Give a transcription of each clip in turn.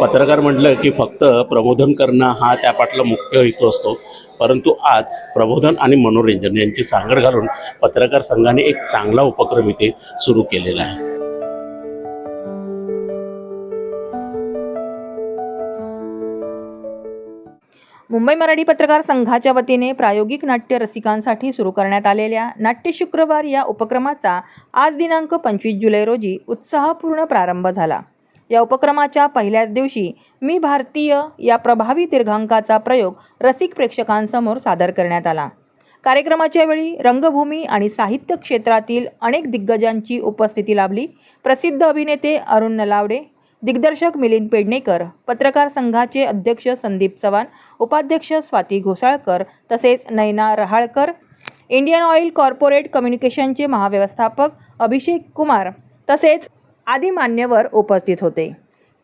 पत्रकार म्हटलं की फक्त प्रबोधन करणं हा त्यापाटला मुख्य हेतू असतो. परंतु आज प्रबोधन आणि मनोरंजन यांची सांगड घालून पत्रकार संघाने एक चांगला उपक्रम इथे सुरू केलेला आहे. मुंबई मराठी पत्रकार संघाच्या वतीने प्रायोगिक नाट्य रसिकांसाठी सुरू करण्यात आलेल्या नाट्य शुक्रवार या उपक्रमाचा आज दिनांक पंचवीस जुलै रोजी उत्साहपूर्ण प्रारंभ झाला. या उपक्रमाच्या पहिल्याच दिवशी मी भारतीय या प्रभावी दीर्घांकाचा प्रयोग रसिक प्रेक्षकांसमोर सादर करण्यात आला. कार्यक्रमाच्या वेळी रंगभूमी आणि साहित्य क्षेत्रातील अनेक दिग्गजांची उपस्थिती लाभली. प्रसिद्ध अभिनेते अरुण नलावडे दिग्दर्शक मिलिंद पेडणेकर पत्रकार संघाचे अध्यक्ष संदीप चव्हाण उपाध्यक्ष स्वाती घोसाळकर तसेच Nayana Rahalkar Indian Oil corporate कम्युनिकेशनचे महाव्यवस्थापक अभिषेक कुमार तसेच आदी मान्यवर उपस्थित होते.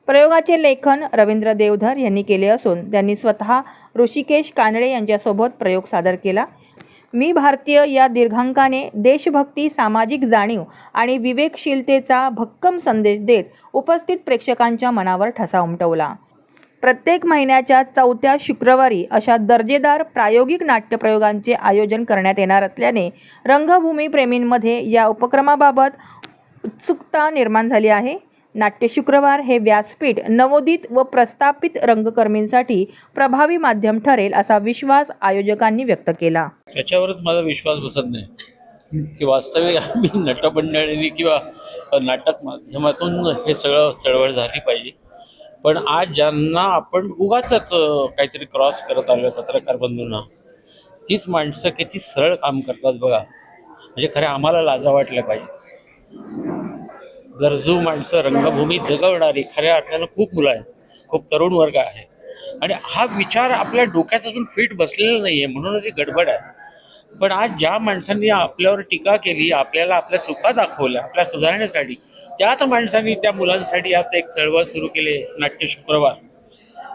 प्रयोगाचे लेखन रवींद्र देवधर यांनी केले असून त्यांनी स्वतः ऋषिकेश कानडे यांच्यासोबत प्रयोग सादर केला. मी भारतीय या दीर्घांकाने देशभक्ती सामाजिक जाणीव आणि विवेकशीलतेचा भक्कम संदेश देत उपस्थित प्रेक्षकांच्या मनावर ठसा उमटवला. प्रत्येक महिन्याच्या चौथ्या शुक्रवारी अशा दर्जेदार प्रायोगिक नाट्यप्रयोगांचे आयोजन करण्यात येणार असल्याने रंगभूमीप्रेमींमध्ये या उपक्रमाबाबत उत्सुकता निर्माण झाली आहे. नाट्य शुक्रवार हे व्यासपीठ नवोदित व प्रस्थापित रंगकर्मींसाठी प्रभावी माध्यम ठरेल असा विश्वास आयोजकांनी व्यक्त केला. याच्यावरच माझा विश्वास बसत नाही. की वास्तविक आम्ही नटमंडळींनी किंवा नाटक माध्यमातून हे सगळं चळवळ झाली पाहिजे. पण आज ज्यांना आपण उगाच काहीतरी क्रॉस करत आलो पत्रकार बंधूंना तीच माणसं किती सरळ काम करतात बघा. म्हणजे खरं आम्हाला लाजा वाटल्या पाहिजे. गरजू माणसं रंगभूमी जगवणारी खऱ्या अर्थानं खूप मुलं आहेत. खूप तरुण वर्ग आहे. आणि हा विचार आपल्या डोक्यात अजून फिट बसलेला नाही आहे म्हणूनच ही गडबड आहे. पण आज ज्या माणसांनी आपल्यावर टीका केली आपल्याला आपल्या चुका दाखवल्या आपल्या सुधारण्यासाठी त्याच माणसांनी त्या मुलांसाठी आज एक चळवळ सुरू केली नाट्य शुक्रवार.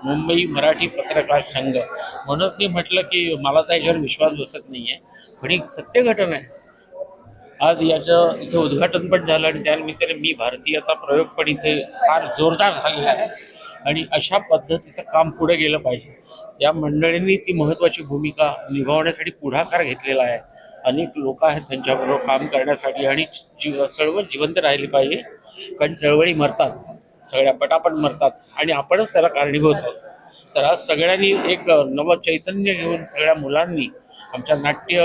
मुंबई मराठी पत्रकार संघ. म्हणून मी म्हटलं की मला तर याच्यावर विश्वास बसत नाही आहे पण ही सत्य घटना आहे. आज याचं इथे उद्घाटन पण झालं आणि त्यानिमित्ताने मी भारतीयचा प्रयोग पण इथे फार जोरदार झालेला आहे. आणि अशा पद्धतीचं काम पुढे गेलं पाहिजे. या मंडळींनी ती महत्त्वाची भूमिका निभावण्यासाठी पुढाकार घेतलेला आहे. अनेक लोक आहेत त्यांच्याबरोबर काम करण्यासाठी आणि जीव चळवळ जिवंत राहिली पाहिजे. कारण चळवळी मरतात. सगळ्या पटापट मरतात. आणि आपणच त्याला कारणीभूत आहोत. तर आज सगळ्यांनी एक नवं चैतन्य घेऊन सगळ्या मुलांनी आमच्या नाट्य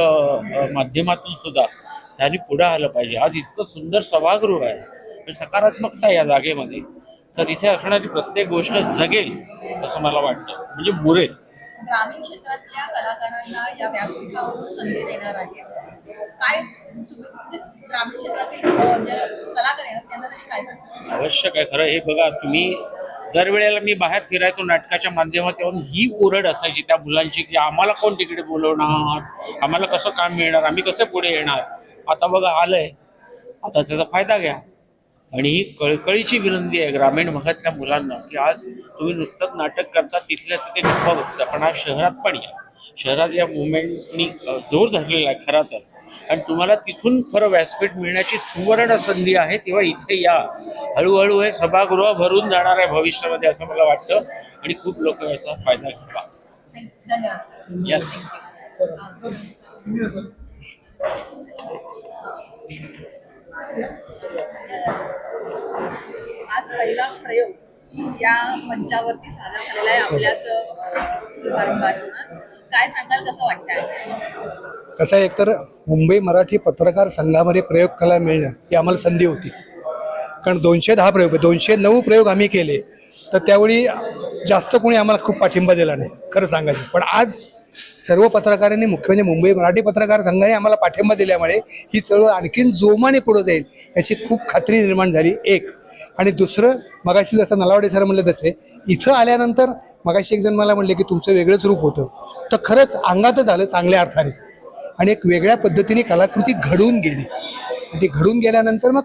माध्यमातून सुद्धा त्यांनी पुढे आलं पाहिजे. आज इतकं सुंदर सभागृह आहे. आणि सकारात्मकता या जागेमध्ये. तर इथे असणारी प्रत्येक गोष्ट जगेल असं मला वाटतं. म्हणजे मुरेल. ग्रामीण क्षेत्रातल्या कलाकारांना या व्यासपीठावरून संधी देणार आहे. काय म्हणजे ग्रामीण क्षेत्रातील अ, जे कलाकार आहेत त्यांना तरी काय सांगता आवश्यक आहे खरं हे बघा तुम्ही दरवेळेला मी बाहेर फिरायचो नाटकाच्या माध्यमातून ही ओरड असायची त्या मुलांची की आम्हाला कोण तिकडे बोलवणार? आम्हाला कसं काम मिळणार? आम्ही कसे पुढे येणार? आता बघा आलंय. आता त्याचा फायदा घ्या. आणि ही कळकळीची विनंती आहे ग्रामीण भागातल्या मुलांना की आज तुम्ही नुसतं नाटक करता तिथल्या तिथे गप्पा बसता पण आज शहरात पण या. शहरात या मुवमेंटनी जोर धरलेला आहे खरा तर. आणि तुम्हाला तिथून खरं व्यासपीठ मिळण्याची सुवर्ण संधी आहे तेव्हा इथे या. हळूहळू हे सभागृह भरून जाणार आहे भविष्यामध्ये असं मला वाटतं. आणि खूप लोक याचा फायदा घ्यावा धन्यवाद. Yes. आज पहिला प्रयोग या मंचावरती सादर झालेला आहे आपल्याच काय सांगाल कसं वाटतंय? कसं आहे एकतर मुंबई मराठी पत्रकार संघामध्ये प्रयोग कला मिळणं ही आम्हाला संधी होती. कारण दोनशे दहा प्रयोग दोनशे नऊ प्रयोग आम्ही केले तर त्यावेळी जास्त कोणी आम्हाला खूप पाठिंबा दिला नाही खरं सांगायचं. पण आज सर्व पत्रकारांनी मुख्य म्हणजे मुंबई मराठी पत्रकार संघाने आम्हाला पाठिंबा दिल्यामुळे ही चळवळ आणखीन जोमाने पुढे जाईल याची खूप खात्री निर्माण झाली एक. आणि दुसरं मगाशी जसं नलावडे सर म्हणले तसे इथं आल्यानंतर मगाशी एक जण मला म्हणले की तुमचं वेगळंच रूप होतं. तर खरंच अंगातच झालं चांगल्या अर्थाने. आणि एक वेगळ्या पद्धतीने कलाकृती घडून गेली. आणि ती घडून गेल्यानंतर मग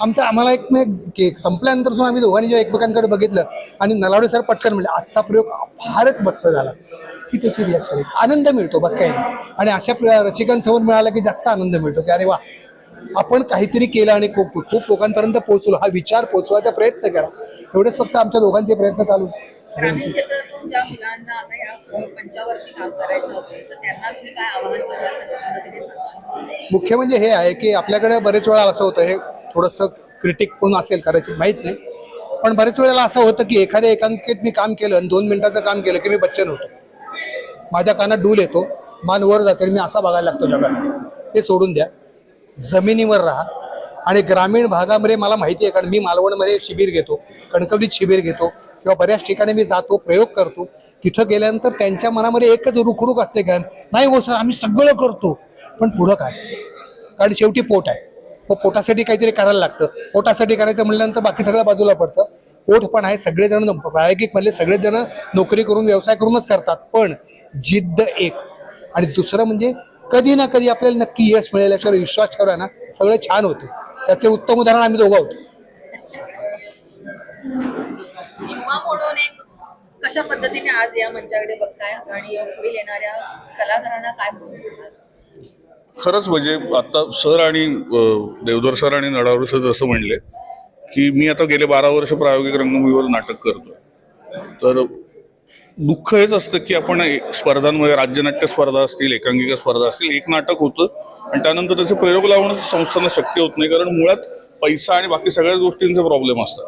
आमचं आम्हाला एक म्हणजे एक- संपल्यानंतर सुद्धा आम्ही दोघांनी जेव्हा एकमेकांकडे बघितलं आणि नलावडे सर पटकन म्हणले आजचा प्रयोग फारच मस्त झाला. ही त्याची रिॲक्शन आहे. आनंद मिळतो बघ काही नाही आणि अशा रसिकांसमोर मिळाला की जास्त आनंद मिळतो की अरे वा. आपण काहीतरी केलं आणि खूप खूप लोकांपर्यंत पोहोचलो. हा विचार पोहोचवायचा प्रयत्न करा. एवढेच फक्त आमच्या दोघांचे प्रयत्न चालू मुख्य म्हणजे हे आहे की आपल्याकडे बरेच वेळा असं होतं. हे थोडंसं क्रिटिक पण असेल कदाचित माहीत नाही. पण बरेच वेळेला असं होतं की एखाद्या एकांकित मी काम केलं आणि दोन मिनिटाचं काम केलं की मी बच्चन होतो. माझ्या कानात डूल येतो. मान वर जाते मी असा बघायला लागतो जगाला. हे सोडून द्या. जमिनीवर राहा. आणि ग्रामीण भागामध्ये मला माहिती आहे कारण मी मालवणमध्ये शिबिर घेतो कणकवलीत शिबिर घेतो किंवा बऱ्याच ठिकाणी मी जातो प्रयोग करतो. तिथं गेल्यानंतर त्यांच्या मनामध्ये एकच रुखरुख असते का नाही हो सर आम्ही सगळं करतो. पण पुढं काय? कारण शेवटी पोट आहे. मग पोटासाठी काहीतरी करायला लागतं. पोटासाठी करायचं म्हटल्यानंतर बाकी सगळं बाजूला पडतं. पोट पण आहे सगळेजण प्रायोगिक मधले सगळेच जण नोकरी करून व्यवसाय करूनच करतात. पण जिद्द एक. आणि दुसरं म्हणजे कधी ना कधी आपल्याला नक्की यश मिळेल याच्यावर विश्वास ठेवला ना सगळं छान होतं. त्याचे उत्तम उदाहरण आम्ही दोघं आहोत. युवा म्हणून एक कशा पद्धतीने आज या मंचाकडे बघताय? आणि पुढील येणाऱ्या कलाकारांना काय खरंच म्हणजे आता सर आणि देवधर सर आणि नडावर सर जसं म्हणले की मी आता गेले बारा वर्ष प्रायोगिक रंगभूमीवर नाटक करतो तर दुःख हेच असतं की आपण एक स्पर्धांमध्ये राज्यनाट्य स्पर्धा असतील एकांकिका स्पर्धा असतील एक नाटक होतं आणि त्यानंतर त्याचे प्रयोग लावणं संस्थांना शक्य होत नाही. कारण मुळात पैसा आणि बाकी सगळ्याच गोष्टींचे प्रॉब्लेम असतात.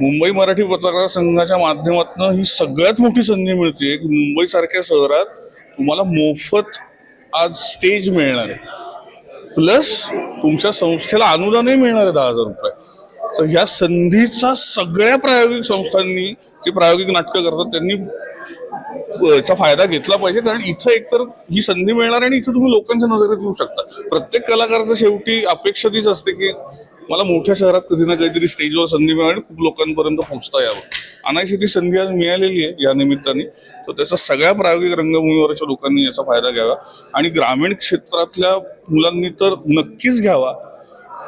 मुंबई मराठी पत्रकार संघाच्या माध्यमातून ही सगळ्यात मोठी संधी मिळते. की मुंबईसारख्या शहरात तुम्हाला मोफत आज स्टेज मिळणार आहे. प्लस तुमच्या संस्थेला अनुदानही मिळणार आहे दहा हजार रुपये. तर ह्या संधीचा सगळ्या प्रायोगिक संस्थांनी जे प्रायोगिक नाटकं करतात त्यांनी चा फायदा घेतला पाहिजे. कारण इथं एकतर ही संधी मिळणार आहे आणि इथं तुम्ही लोकांच्या नजरेत येऊ शकता. प्रत्येक कलाकाराचं शेवटी अपेक्षा तीच असते की मला मोठ्या शहरात कधी ना काहीतरी स्टेजवर संधी मिळावी आणि खूप लोकांपर्यंत पोहोचता यावं. अनायशी ती संधी आज मिळालेली आहे या निमित्ताने. तर त्याचा सगळ्या प्रायोगिक रंगभूमीवरच्या लोकांनी याचा फायदा घ्यावा. आणि ग्रामीण क्षेत्रातल्या मुलांनी तर नक्कीच घ्यावा.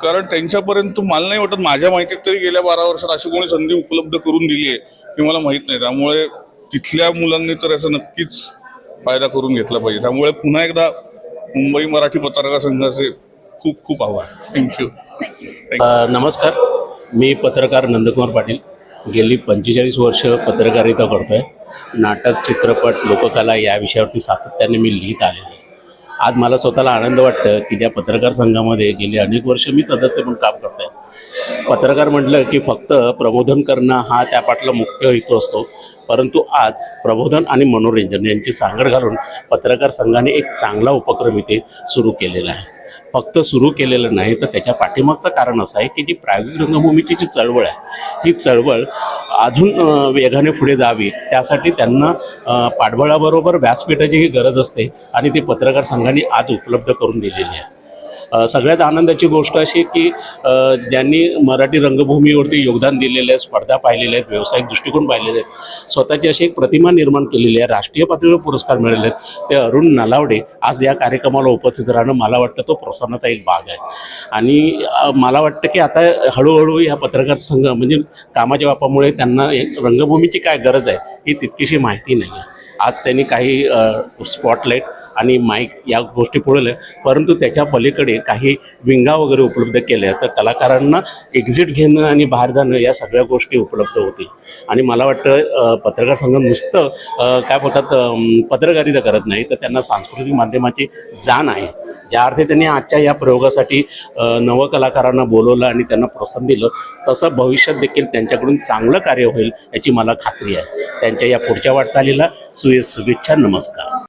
कारण त्यांच्यापर्यंत मला नाही वाटत माझ्या माहितीत तरी गेल्या बारा वर्षात अशी कोणी संधी उपलब्ध करून दिली आहे हे मला माहीत नाही. त्यामुळे तिथल्या मुलांनी तर याचा नक्कीच फायदा करून घेतला पाहिजे. त्यामुळे पुन्हा एकदा मुंबई मराठी पत्रकार संघाचे खूप खूप आभार. थँक्यू नमस्कार. मी पत्रकार नंदकुमार पाटील. गेली पंचेचाळीस वर्ष पत्रकारिता करतो आहे नाटक चित्रपट लोककला या विषयावरती सातत्याने मी लिहित आलेलो आज मला स्वतःला आनंद वाटतं की ज्या पत्रकार संघामध्ये गेली अनेक वर्ष मी सदस्य म्हणून काम करतो आहे पत्रकार म्हटलं की फक्त प्रबोधन करणं हा त्यापाठला मुख्य हेतू असतो. परंतु आज प्रबोधन आणि मनोरंजन यांची सांगड घालून पत्रकार संघाने एक चांगला उपक्रम इथे सुरू केलेला आहे. फक्त सुरू केलेलं नाही तर त्याच्या पाठीमागचं कारण असं आहे की जी प्रायोगिक रंगभूमीची जी चळवळ आहे ही चळवळ अजून वेगाने पुढे जावी त्यासाठी त्यांना पाठबळाबरोबर व्यासपीठाचीही गरज असते आणि ती पत्रकार संघाने आज उपलब्ध करून दिलेली आहे. सगळ्यात आनंदाची गोष्ट अशी की ज्यांनी मराठी रंगभूमीवरती योगदान दिलेलं आहे स्पर्धा पाहिलेल्या आहेत व्यावसायिक दृष्टिकोन पाहिलेले आहेत स्वतःची अशी एक प्रतिमा निर्माण केलेली आहे राष्ट्रीय पातळीवर पुरस्कार मिळाले आहेत ते अरुण नलावडे आज या कार्यक्रमाला उपस्थित राहणं मला वाटतं तो प्रोत्साहनाचा एक भाग आहे. आणि मला वाटतं की आता हळूहळू या पत्रकार संघ म्हणजे कामाच्या बापामुळे त्यांना एक रंगभूमीची काय गरज आहे ही तितकीशी माहिती नाही आहे. आज त्यांनी काही स्पॉटलाईट आणि माईक या गोष्टी पुढवल्या परंतु त्याच्या पलीकडे काही विंगा वगैरे उपलब्ध केल्या. तर कलाकारांना एक्झिट घेणं आणि बाहेर जाणं या सगळ्या गोष्टी उपलब्ध होतील. आणि मला वाटतं पत्रकार संघ नुसतं काय बोलतात पत्रकारिता करत नाही. तर त्यांना सांस्कृतिक माध्यमाची जाण आहे. ज्या अर्थी त्यांनी आजच्या या प्रयोगासाठी अ, नवकलाकारांना बोलवलं आणि त्यांना प्रोत्साहन दिलं तसं भविष्यात देखील त्यांच्याकडून चांगलं कार्य होईल याची मला खात्री आहे. त्यांच्या या पुढच्या वाटचालीला सुये शुभेच्छा नमस्कार.